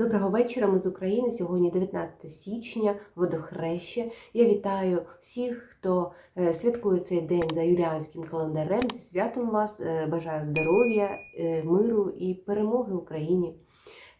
Доброго вечора. Ми з України. Сьогодні 19 січня, водохреще. Я вітаю всіх, хто е, святкує цей день за юліанським календарем. Зі святом вас Е, бажаю здоров'я, е, миру і перемоги Україні.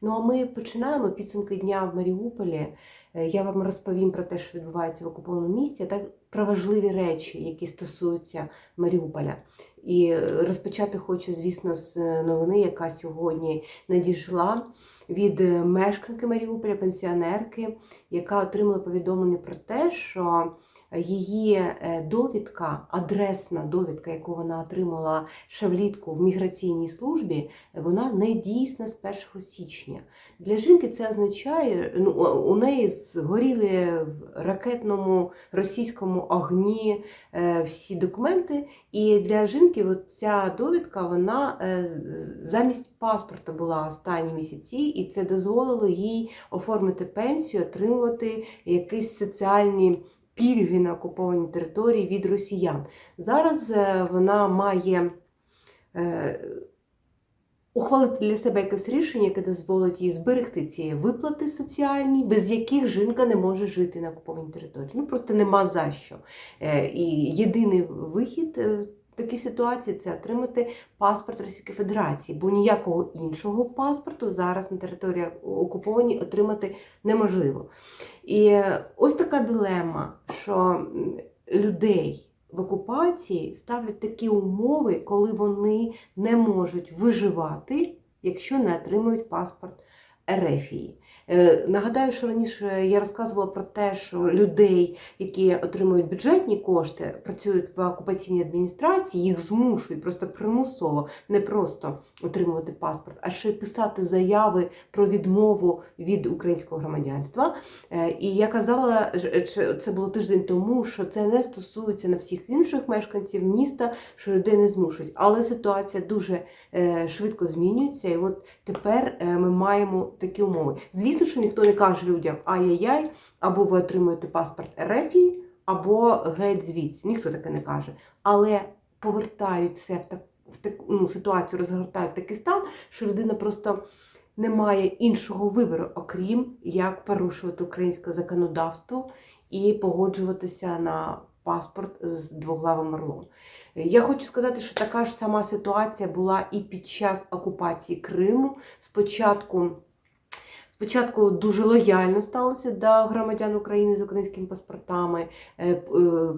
Ну а ми починаємо підсумки дня в Маріуполі. Е, Я вам розповім про те, що відбувається в окупованому місті, так про важливі речі, які стосуються Маріуполя. І е, розпочати хочу, звісно, з е, новини, яка сьогодні надійшла від мешканки Маріуполя, пенсіонерки, яка отримала повідомлення про те, що її е, довідка, адресна довідка, яку вона отримала ще влітку в міграційній службі, вона не дійсна з 1 січня. Для жінки це означає, ну у неї згоріли в ракетному російському огні е, всі документи. І для жінки ця довідка вона е, замість паспорта була останні місяці, і це дозволило їй оформити пенсію, отримувати якісь соціальні. Пільги на окупованій території від росіян. Зараз е, вона має е, ухвалити для себе якесь рішення, яке дозволить їй зберегти ці виплати соціальні, без яких жінка не може жити на окупованій території. Ну просто нема за що. Е, І єдиний вихід такій ситуації це отримати паспорт Російської Федерації, бо ніякого іншого паспорту зараз на території окупованій отримати неможливо. І ось така дилема, що людей. В окупації ставлять такі умови, коли вони не можуть виживати, якщо не отримують паспорт Ерефії. Е, Нагадаю, що раніше я розказувала про те, що людей, які отримують бюджетні кошти, працюють в окупаційній адміністрації, їх змушують просто примусово не просто отримувати паспорт, а ще й писати заяви про відмову від українського громадянства. Е, І я казала, ж- це було тиждень тому, що це не стосується на всіх інших мешканців міста, що людей не змушують. Але ситуація дуже е, швидко змінюється, і от тепер е, ми маємо такі умови. Звісно, що ніхто не каже людям ай-яй-яй, або ви отримуєте паспорт РФ, або геть звідси. Ніхто таке не каже. Але повертають це в так в таку ну, ситуацію, розгортають такий стан, що людина просто не має іншого вибору, окрім як порушувати українське законодавство і погоджуватися на паспорт з двоглавим орлом. Я хочу сказати, що така ж сама ситуація була і під час окупації Криму. Спочатку. Спочатку дуже лояльно сталося до громадян України з українськими паспортами, е, е,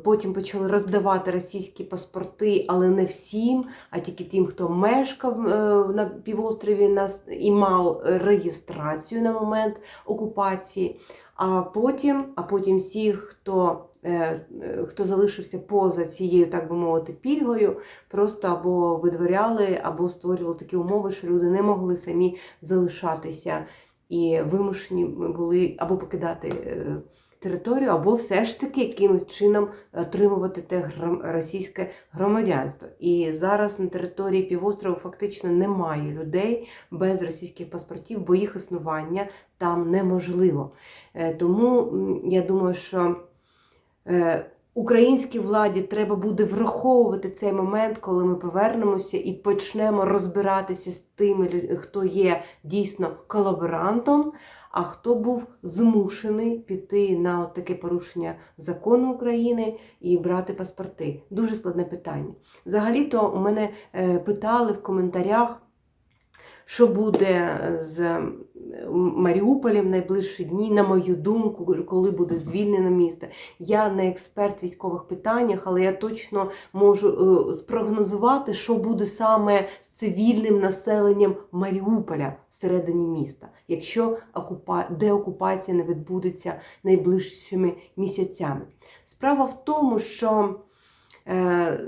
потім почали роздавати російські паспорти, але не всім, а тільки тим, хто мешкав е, на півострові і мав реєстрацію на момент окупації. А потім, а потім всі, хто, хто залишився поза цією, так би мовити, пільгою, просто або видворяли, або створювали такі умови, що люди не могли самі залишатися і вимушені були або покидати е, територію, або все ж таки якимось чином отримувати те російське громадянство. І зараз на території півострову фактично немає людей без російських паспортів, бо їх існування там неможливо. Е, Тому я думаю, що е, українській владі треба буде враховувати цей момент, коли ми повернемося і почнемо розбиратися з тими, хто є дійсно колаборантом, а хто був змушений піти на таке порушення закону України і брати паспорти. Дуже складне питання. Взагалі-то мене е, питали в коментарях. Що буде з Маріуполем в найближчі дні, на мою думку, коли буде звільнено місто? Я не експерт в військових питаннях, але я точно можу е, спрогнозувати, що буде саме з цивільним населенням Маріуполя всередині міста, якщо окупа... деокупація не відбудеться найближчими місяцями. Справа в тому, що е,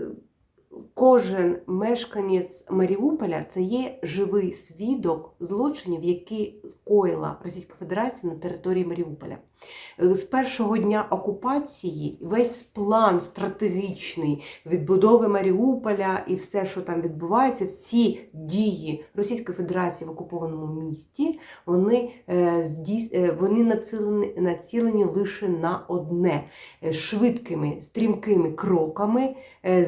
кожен мешканець Маріуполя це є живий свідок злочинів, які скоїла Російська Федерація на території Маріуполя. Е, З першого дня окупації весь план стратегічний відбудови Маріуполя і все, що там відбувається, всі дії Російської Федерації в окупованому місті, вони, е, е, вони націлені, націлені лише на одне швидкими, стрімкими кроками е,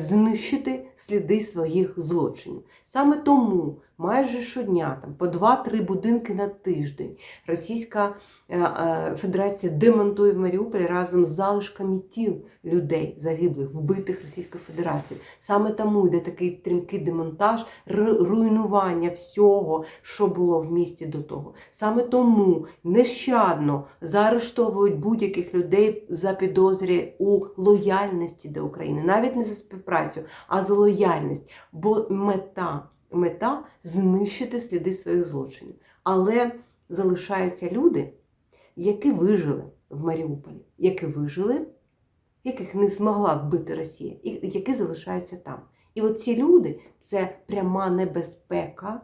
сліди своїх злочинів. Саме тому майже щодня, там по 2-3 будинки на тиждень, Російська е, е, Федерація демонтує в Маріуполі разом з залишками тіл людей загиблих, вбитих Російською Федерацією. Саме тому йде такий стрімкий демонтаж, руйнування всього, що було в місті до того. Саме тому нещадно заарештовують будь-яких людей за підозрі у лояльності до України, навіть не за співпрацю, а за лояльність. Бо мета, мета знищити сліди своїх злочинів. Але залишаються люди, які вижили в Маріуполі, які вижили, яких не змогла вбити Росія, і які залишаються там. І от ці люди це пряма небезпека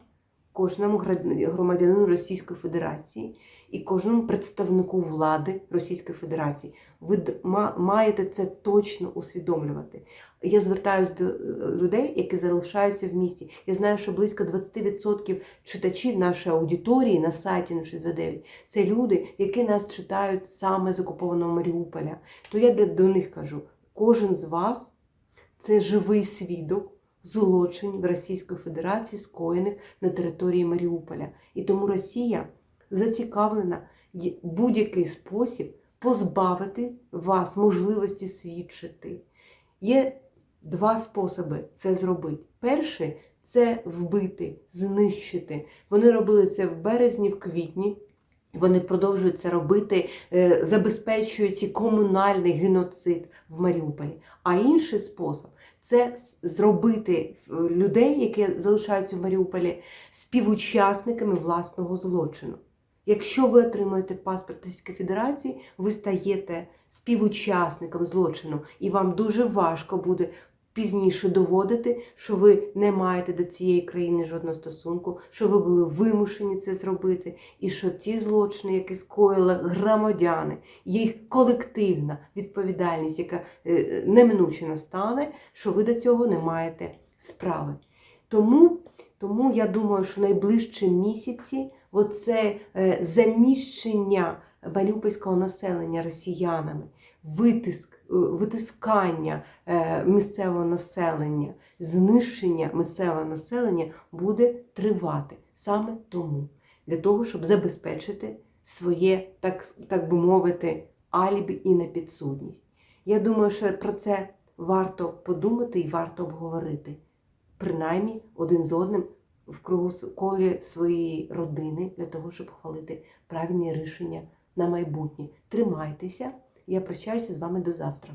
кожному громадянину Російської Федерації і кожному представнику влади Російської Федерації. Ви маєте це точно усвідомлювати. Я звертаюся до е, людей, які залишаються в місті. Я знаю, що близько 20% читачів нашої аудиторії на сайті 069 – це люди, які нас читають саме з окупованого Маріуполя. То я до них кажу: кожен з вас це живий свідок злочинів Російської Федерації, скоєних на території Маріуполя. І тому Росія зацікавлена в будь-який спосіб позбавити вас можливості свідчити. Є два способи це зробити. Перший це вбити, знищити. Вони робили це в березні, в квітні. Вони продовжують це робити, е, забезпечують і комунальний геноцид в Маріуполі. А інший спосіб це зробити е, людей, які залишаються в Маріуполі, співучасниками власного злочину. Якщо ви отримуєте паспорт Російської Федерації, ви стаєте співучасником злочину, і вам дуже важко буде пізніше доводити, що ви не маєте до цієї країни жодного стосунку, що ви були вимушені це зробити, і що ті злочини, які скоїли громадяни, їх колективна відповідальність, яка е, неминуче настане, що ви до цього не маєте справи. Тому, тому я думаю, що найближчі місяці оце е, заміщення маріупольського населення росіянами, витиск, е, витискання е, місцевого населення, знищення місцевого населення буде тривати саме тому, для того, щоб забезпечити своє, так, так би мовити, алібі і непідсудність. Я думаю, що про це варто подумати і варто обговорити, принаймні один з одним в кругу колі своєї родини для того, щоб ухвалити правильні рішення на майбутнє. Тримайтеся. Я прощаюся з вами до завтра.